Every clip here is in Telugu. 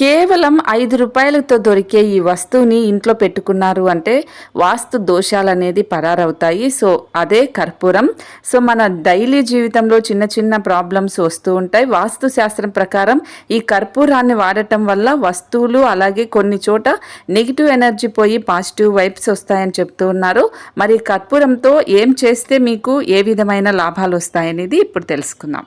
కేవలం ఐదు రూపాయలతో దొరికే ఈ వస్తువుని ఇంట్లో పెట్టుకున్నారు అంటే వాస్తు దోషాలు అనేది పరారవుతాయి. సో అదే కర్పూరం. సో మన డైలీ జీవితంలో చిన్న చిన్న ప్రాబ్లమ్స్ వస్తూ ఉంటాయి. వాస్తు శాస్త్రం ప్రకారం ఈ కర్పూరాన్ని వాడటం వల్ల వస్తువులు అలాగే కొన్ని చోట నెగిటివ్ ఎనర్జీ పోయి పాజిటివ్ వైబ్స్ వస్తాయని చెప్తూ ఉన్నారు. మరి కర్పూరంతో ఏం చేస్తే మీకు ఏ విధమైన లాభాలు వస్తాయనేది ఇప్పుడు తెలుసుకుందాం.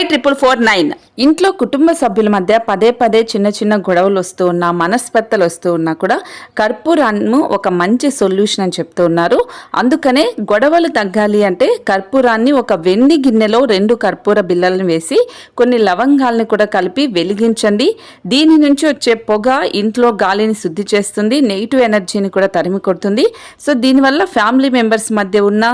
triple four nine. ఇంట్లో కుటుంబ సభ్యుల మధ్య పదే పదే చిన్న చిన్న గొడవలు వస్తూ ఉన్నా మనస్పర్ధలు వస్తూ ఉన్నా కూడా కర్పూరాన్ని ఒక మంచి సొల్యూషన్ అని చెప్తూ ఉన్నారు. అందుకనే గొడవలు తగ్గాలి అంటే కర్పూరాన్ని ఒక వెండి గిన్నెలో రెండు కర్పూర బిళ్ళలను వేసి కొన్ని లవంగాల్ని కూడా కలిపి వెలిగించండి. దీని నుంచి వచ్చే పొగ ఇంట్లో గాలిని శుద్ధి చేస్తుంది నెగిటివ్ ఎనర్జీని కూడా తరిమి కొడుతుంది. సో దీనివల్ల ఫ్యామిలీ మెంబర్స్ మధ్య ఉన్న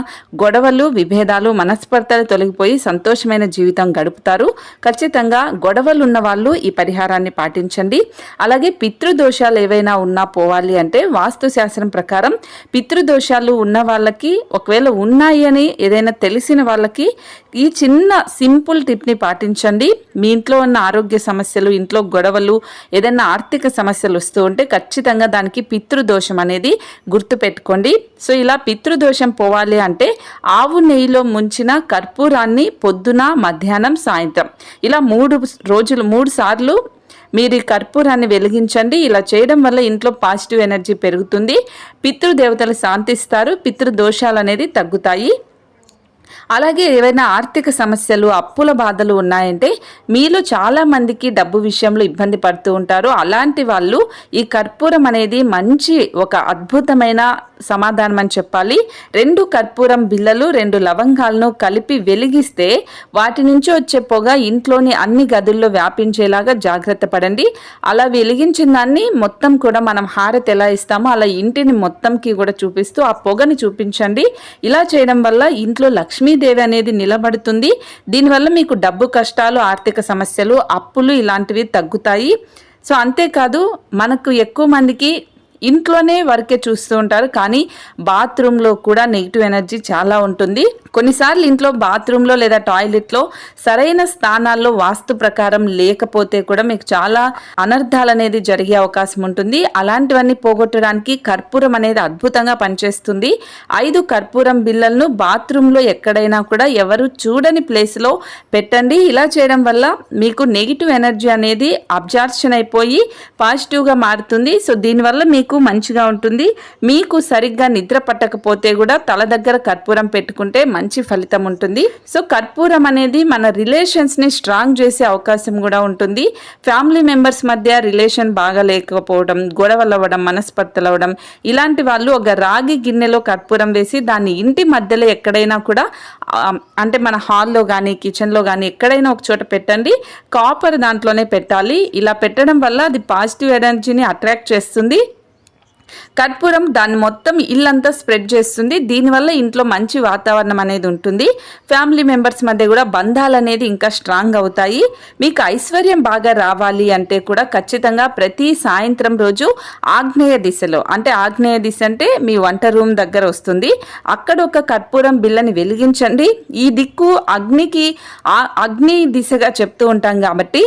గొడవలు విభేదాలు మనస్పర్ధలు తొలగిపోయి సంతోషమైన జీవితం గడుపు గడుపుతారు ఖచ్చితంగా గొడవలు ఉన్న వాళ్ళు ఈ పరిహారాన్ని పాటించండి. అలాగే పితృదోషాలు ఏవైనా ఉన్నా పోవాలి అంటే వాస్తు శాస్త్రం ప్రకారం పితృదోషాలు ఉన్న వాళ్ళకి ఒకవేళ ఉన్నాయి అని ఏదైనా తెలిసిన వాళ్ళకి ఈ చిన్న సింపుల్ టిప్ని పాటించండి. మీ ఇంట్లో ఉన్న ఆరోగ్య సమస్యలు ఇంట్లో గొడవలు ఏదైనా ఆర్థిక సమస్యలు వస్తూ ఉంటే ఖచ్చితంగా దానికి పితృదోషం అనేది గుర్తుపెట్టుకోండి. సో ఇలా పితృదోషం పోవాలి అంటే ఆవు నెయ్యిలో ముంచిన కర్పూరాన్ని పొద్దున మధ్యాహ్నం సాయంత్రం. ఇలా మూడు రోజులు మూడు సార్లు మీరు ఈ కర్పూరాన్ని వెలిగించండి. ఇలా చేయడం వల్ల ఇంట్లో పాజిటివ్ ఎనర్జీ పెరుగుతుంది. పితృదేవతలు శాంతిస్తారు. పితృదోషాలు అనేది తగ్గుతాయి. అలాగే ఏవైనా ఆర్థిక సమస్యలు అప్పుల బాధలు ఉన్నాయంటే మీలో చాలా మందికి డబ్బు విషయంలో ఇబ్బంది పడుతూ ఉంటారు. అలాంటి వాళ్ళు ఈ కర్పూరం అనేది మంచి ఒక అద్భుతమైన సమాధానం అని చెప్పాలి. రెండు కర్పూరం బిళ్ళలు రెండు లవంగాలను కలిపి వెలిగిస్తే వాటి నుంచి వచ్చే పొగ ఇంట్లోని అన్ని గదుల్లో వ్యాపించేలాగా జాగ్రత్త పడండి. అలా వెలిగించిన దాన్ని మొత్తం కూడా మనం హారతి ఎలా ఇస్తామో అలా ఇంటిని మొత్తంకి కూడా చూపిస్తూ ఆ పొగని చూపించండి. ఇలా చేయడం వల్ల ఇంట్లో లక్ష్మీదేవి అనేది నిలబడుతుంది. దీనివల్ల మీకు డబ్బు కష్టాలు ఆర్థిక సమస్యలు అప్పులు ఇలాంటివి తగ్గుతాయి. సో అంతేకాదు మనకు ఎక్కువ మందికి ఇంట్లోనే వరకే చూస్తూ ఉంటారు. కానీ బాత్రూంలో కూడా నెగిటివ్ ఎనర్జీ చాలా ఉంటుంది. కొన్నిసార్లు ఇంట్లో బాత్రూంలో లేదా టాయిలెట్లో సరైన స్థానాల్లో వాస్తు ప్రకారం లేకపోతే కూడా మీకు చాలా అనర్థాలు అనేది జరిగే అవకాశం ఉంటుంది. అలాంటివన్నీ పోగొట్టడానికి కర్పూరం అనేది అద్భుతంగా పనిచేస్తుంది. ఐదు కర్పూరం బిళ్ళలను బాత్రూంలో ఎక్కడైనా కూడా ఎవరు చూడని ప్లేస్లో పెట్టండి. ఇలా చేయడం వల్ల మీకు నెగిటివ్ ఎనర్జీ అనేది అబ్జార్షన్ అయిపోయి పాజిటివ్గా మారుతుంది. సో దీనివల్ల మీకు మంచిగా ఉంటుంది. మీకు సరిగ్గా నిద్ర పట్టకపోతే కూడా తల దగ్గర కర్పూరం పెట్టుకుంటే మంచి ఫలితం ఉంటుంది. సో కర్పూరం అనేది మన రిలేషన్స్ని స్ట్రాంగ్ చేసే అవకాశం కూడా ఉంటుంది. ఫ్యామిలీ మెంబర్స్ మధ్య రిలేషన్ బాగా లేకపోవడం గొడవలు అవ్వడం మనస్పర్ధలు అవ్వడం ఇలాంటి వాళ్ళు ఒక రాగి గిన్నెలో కర్పూరం వేసి దాన్ని ఇంటి మధ్యలో ఎక్కడైనా కూడా అంటే మన హాల్లో కానీ కిచెన్లో కానీ ఎక్కడైనా ఒక చోట పెట్టండి. కాపర్ దాంట్లోనే పెట్టాలి. ఇలా పెట్టడం వల్ల అది పాజిటివ్ ఎనర్జీని అట్రాక్ట్ చేస్తుంది. కర్పూరం దాన్ని మొత్తం ఇల్లంతా స్ప్రెడ్ చేస్తుంది. దీనివల్ల ఇంట్లో మంచి వాతావరణం అనేది ఉంటుంది. ఫ్యామిలీ మెంబర్స్ మధ్య కూడా బంధాలు అనేది ఇంకా స్ట్రాంగ్ అవుతాయి. మీకు ఐశ్వర్యం బాగా రావాలి అంటే కూడా ఖచ్చితంగా ప్రతి సాయంత్రం రోజు ఆగ్నేయ దిశలో అంటే ఆగ్నేయ దిశ అంటే మీ వంట రూమ్ దగ్గర వస్తుంది. అక్కడ ఒక కర్పూరం బిళ్ళని వెలిగించండి. ఈ దిక్కు అగ్నికి అగ్ని దిశగా చెప్తూ ఉంటాం కాబట్టి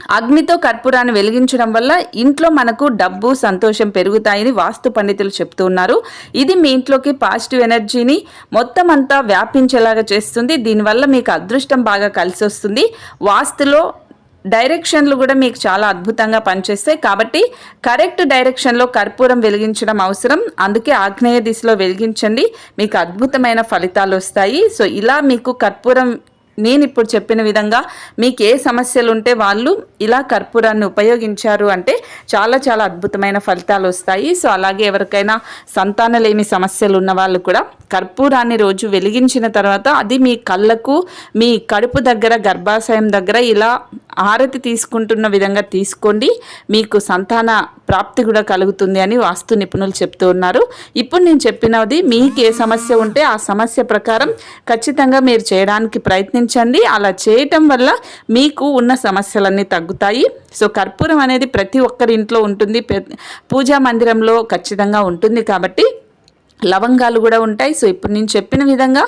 అగ్నితో కర్పూరాన్ని వెలిగించడం వల్ల ఇంట్లో మనకు డబ్బు సంతోషం పెరుగుతాయని వాస్తు పండితులు చెప్తూ ఉన్నారు. ఇది మీ ఇంట్లోకి పాజిటివ్ ఎనర్జీని మొత్తం అంతా వ్యాపించేలాగా చేస్తుంది. దీనివల్ల మీకు అదృష్టం బాగా కలిసి వస్తుంది. వాస్తులో డైరెక్షన్లు కూడా మీకు చాలా అద్భుతంగా పనిచేస్తాయి. కాబట్టి కరెక్ట్ డైరెక్షన్లో కర్పూరం వెలిగించడం అవసరం. అందుకే ఆగ్నేయ దిశలో వెలిగించండి. మీకు అద్భుతమైన ఫలితాలు వస్తాయి. సో ఇలా మీకు కర్పూరం నేను ఇప్పుడు చెప్పిన విధంగా మీకు ఏ సమస్యలు ఉంటే వాళ్ళు ఇలా కర్పూరాన్ని ఉపయోగించారు అంటే చాలా చాలా అద్భుతమైన ఫలితాలు వస్తాయి. సో అలాగే ఎవరికైనా సంతానలేమి సమస్యలు ఉన్న వాళ్ళు కూడా కర్పూరాన్ని రోజు వెలిగించిన తర్వాత అది మీ కళ్ళకు మీ కడుపు దగ్గర గర్భాశయం దగ్గర ఇలా హారతి తీసుకుంటున్న విధంగా తీసుకోండి. మీకు సంతాన ప్రాప్తి కూడా కలుగుతుంది అని వాస్తు నిపుణులు చెప్తూ ఉన్నారు. ఇప్పుడు నేను చెప్పినది మీకు ఏ సమస్య ఉంటే ఆ సమస్య ప్రకారం ఖచ్చితంగా మీరు చేయడానికి ఉంచండి అలా చేయటం వల్ల మీకు ఉన్న సమస్యలన్నీ తగ్గుతాయి. సో కర్పూరం అనేది ప్రతి ఒక్కరి ఇంట్లో ఉంటుంది. పూజా మందిరంలో ఖచ్చితంగా ఉంటుంది కాబట్టి లవంగాలు కూడా ఉంటాయి. సో ఇప్పుడు నేను చెప్పిన విధంగా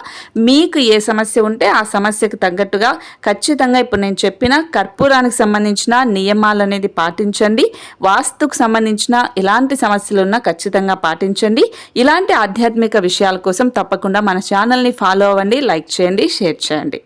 మీకు ఏ సమస్య ఉంటే ఆ సమస్యకు తగ్గట్టుగా ఖచ్చితంగా ఇప్పుడు నేను చెప్పిన కర్పూరానికి సంబంధించిన నియమాలు అనేది పాటించండి. వాస్తుకు సంబంధించిన ఎలాంటి సమస్యలు ఉన్నా ఖచ్చితంగా పాటించండి. ఇలాంటి ఆధ్యాత్మిక విషయాల కోసం తప్పకుండా మన ఛానల్ని ఫాలో అవ్వండి. లైక్ చేయండి షేర్ చేయండి.